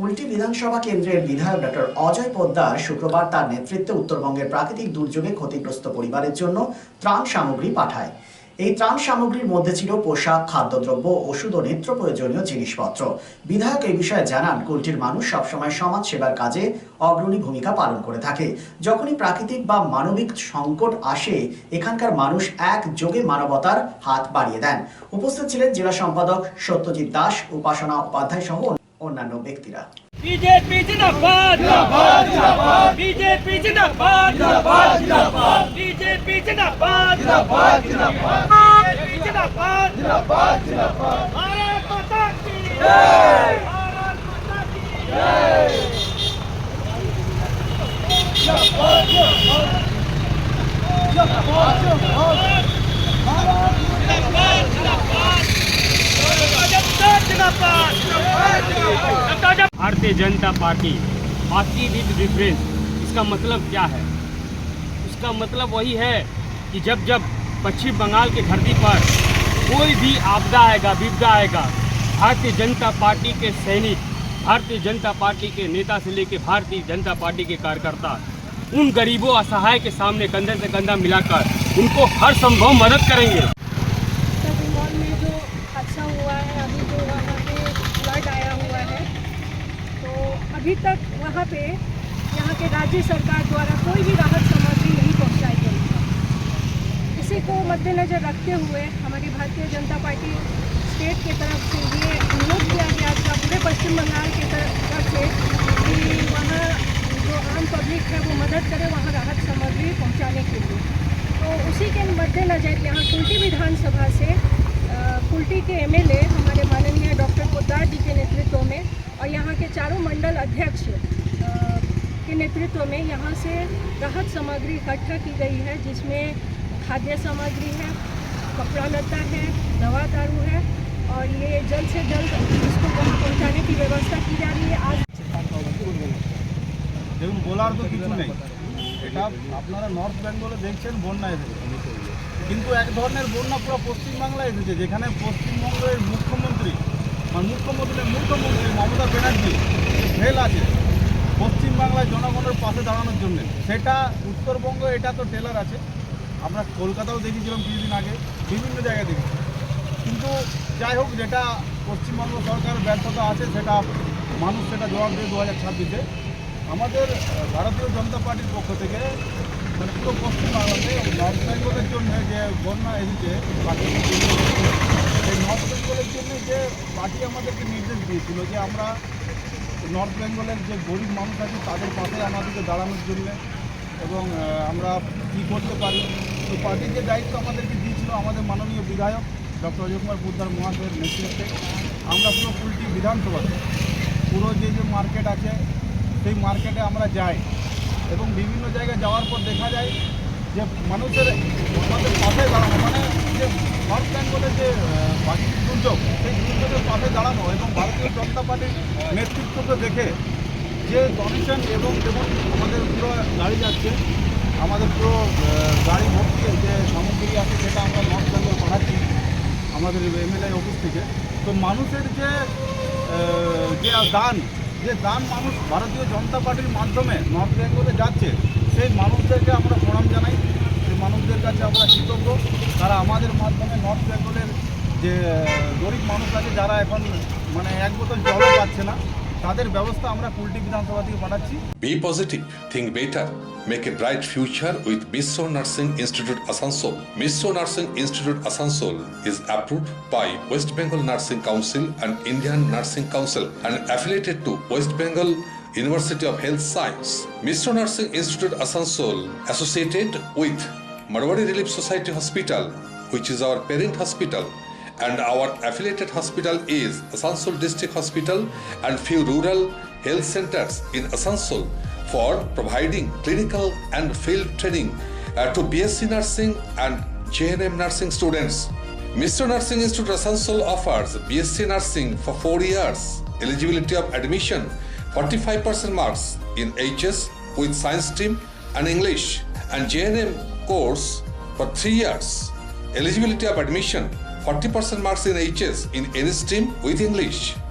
কুলটি বিধানসভা কেন্দ্রের বিধায়ক ডক্টর অজয় পোদ্দার শুক্রবার তার নেতৃত্বে উত্তরবঙ্গের প্রাকৃতিক দুর্যোগে ক্ষতিগ্রস্ত পরিবারের জন্য ত্রাণ সামগ্রী পাঠায়। এই ত্রাণ সামগ্রীর মধ্যে ছিল পোশাক, খাদ্যদ্রব্য, ওষুধ ও নিত্য প্রয়োজনীয় জিনিসপত্র। বিধায়ক এই বিষয়ে জানান, কুলটির মানুষ সবসময় সমাজ সেবার কাজে অগ্রণী ভূমিকা পালন করে থাকে। যখনই প্রাকৃতিক বা মানবিক সংকট আসে, এখানকার মানুষ একযোগে মানবতার হাত বাড়িয়ে দেন। উপস্থিত ছিলেন জেলা সম্পাদক সত্যজিৎ দাস, উপাসনা উপাধ্যায় সহ অন্যান্য ব্যক্তিরা। বিজেপি জিন্দাবাদ। জিন্দাবাদ জিন্দাবাদ। বিজেপি জিন্দাবাদ। জিন্দাবাদ জিন্দাবাদ। বিজেপি জিন্দাবাদ। জিন্দাবাদ জিন্দাবাদ। বিজেপি জিন্দাবাদ। জিন্দাবাদ জিন্দাবাদ। ভারত মাতা কি জয়। ভারত মাতা কি জয়। জিন্দাবাদ জিন্দাবাদ। জিন্দাবাদ জিন্দাবাদ। Bharatiya Janata party party with difference इसका मतलब क्या है? इसका मतलब वही है कि जब जब पश्चिम बंगाल की धरती पर कोई भी आपदा आएगा, विपदा आएगा, भारतीय जनता पार्टी के सैनिक, भारतीय जनता पार्टी के नेता से लेकर भारतीय जनता पार्टी के कार्यकर्ता, उन गरीबों, असहाय के सामने कंधे से कंधा मिलाकर उनको हर संभव मदद करेंगे बंगाल में जो हादसा हुआ है अभी जो वहाँ पे फ्लड आया हुआ है तो अभी तक वहाँ पे यहाँ के राज्य सरकार द्वारा कोई भी राहत सामग्री नहीं पहुँचाई गई इसी को मद्देनज़र रखते हुए हमारी भारतीय जनता पार्टी स्टेट की तरफ़ से ये अनुरोध किया गया था, पूरे पश्चिम बंगाल की तरफ़ से कि वहाँ जो आम पब्लिक है वो मदद करे वहाँ राहत सामग्री पहुँचाने के लिए। तो उसी के मद्देनज़र यहाँ कुल्टी विधानसभा से कुल्टी के एमएलए हमारे माननीय डॉक्टर पोद्दार जी के नेतृत्व में और यहाँ के चारों मंडल अध्यक्ष अ, के नेतृत्व में यहाँ से राहत सामग्री इकट्ठा की गई है जिसमें खाद्य सामग्री है कपड़ा लत्ता है दवा दारू है और ये जल्द से जल्द इसको वहाँ पहुँचाने की व्यवस्था की जा रही है आज দেখুন বলার তো কিছু নেই এটা আপনারা নর্থ বেঙ্গলে দেখছেন বন্যা এসেছে কিন্তু এক ধরনের বন্যা পুরো পশ্চিমবাংলায় এসেছে যেখানে পশ্চিমবঙ্গের মুখ্যমন্ত্রী মানে মুখ্যমন্ত্রী মুখ্যমন্ত্রী মমতা ব্যানার্জি ফেল আছে পশ্চিমবাংলায় জনগণের পাশে দাঁড়ানোর জন্য। সেটা উত্তরবঙ্গ, এটা তো টেলার আছে। আমরা কলকাতাও দেখেছিলাম কিছুদিন আগে, বিভিন্ন জায়গায় দেখেছি। কিন্তু যাই হোক, যেটা পশ্চিমবঙ্গ সরকার ব্যর্থতা আছে, সেটা মানুষ সেটা জবাব দেবে দু হাজার ছাব্বিশে। আমাদের ভারতীয় জনতা পার্টির পক্ষ থেকে মানে পুরো পশ্চিমবাংলাতে নর্থ বেঙ্গলের জন্য যে বন্যা এসেছে সেই নর্থ বেঙ্গলের জন্য যে পার্টি আমাদেরকে নির্দেশ দিয়েছিল যে আমরা নর্থ বেঙ্গলের যে গরিব মানুষ আছে তাদের পাশে আমাদেরকে দাঁড়ানোর জন্য এবং আমরা কী করতে পারি? তো পার্টির যে দায়িত্ব আমাদেরকে দিয়েছিল আমাদের মাননীয় বিধায়ক ডক্টর অজয় কুমার পোদ্দার মহাশয়ের নেতৃত্বে, আমরা পুরো কুলটি বিধানসভাতে পুরো যে যে মার্কেট আছে, সেই মার্কেটে আমরা যাই এবং বিভিন্ন জায়গায় যাওয়ার পর দেখা যায় যে মানুষের আমাদের পাশে দাঁড়ানো মানে যে নর্থ বেঙ্গলের যে দুর্যোগ, সেই দুর্যোগের পাশে দাঁড়ানো এবং ভারতীয় জনতা পার্টির নেতৃত্বকে দেখে যে ডোনেশন এবং যেমন আমাদের পুরো গাড়ি যাচ্ছে, আমাদের পুরো গাড়ি ভর্তি যে সামগ্রী আছে সেটা আমরা নর্থ বেঙ্গল পাঠাচ্ছি, আমাদের এমএলএ অফিস থেকে। তো মানুষের যে যে দান যে দান মানুষ ভারতীয় জনতা পার্টির মাধ্যমে নর্থ বেঙ্গলে যাচ্ছে সেই মানুষদেরকে আমরা প্রণাম জানাই সেই মানুষদের কাছে আমরা কৃতজ্ঞ তারা আমাদের মাধ্যমে নর্থ বেঙ্গলের যে গরিব মানুষ আছে যারা এখন মানে এক বোতল জলও পাচ্ছে না তাদের ব্যবস্থা আমরা কুলটি বিধানসভা থেকে পাঠাচ্ছি Be positive, think better, make a bright future with Misso Nursing Institute Asansol. Misso Nursing Institute Asansol is approved by West Bengal Nursing Council and Indian Nursing Council and affiliated to West Bengal University of Health Science. Misso Nursing Institute Asansol associated with Marwari Relief Society Hospital, which is our parent hospital and our affiliated hospital is Asansol District Hospital and few rural health centers in Asansol for providing clinical and field training uh, to BSc nursing and JNM nursing students. Mr. Nursing Institute Asansol offers BSc nursing for 4 years. Eligibility of admission 45% marks in HS with science stream and English and JNM course for three years. Eligibility of admission 40% marks in HS in any stream with English.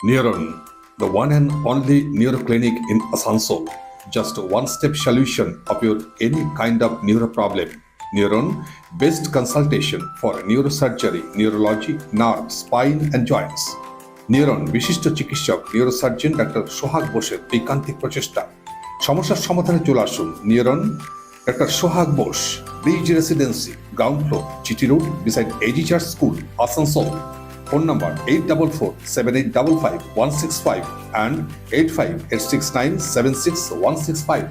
Neuron, the one and only neuroclinic in Asansol. Just a one-step solution of your any kind of neuro problem. Neuron, best consultation for neurosurgery, neurology, nerve, spine and joints. Neuron বিশিষ্ট চিকিৎসক neurosurgeon doctor সোহাগ বোসের ঐকান্তিক প্রচেষ্টা সমস্যার সমাধানে চলে আসুন neuron doctor Sohag Bose bridge residency ground floor চিটি road beside A G school Asansol phone number eight double four seven eight double five one six five and eight five eight six nine seven six one six five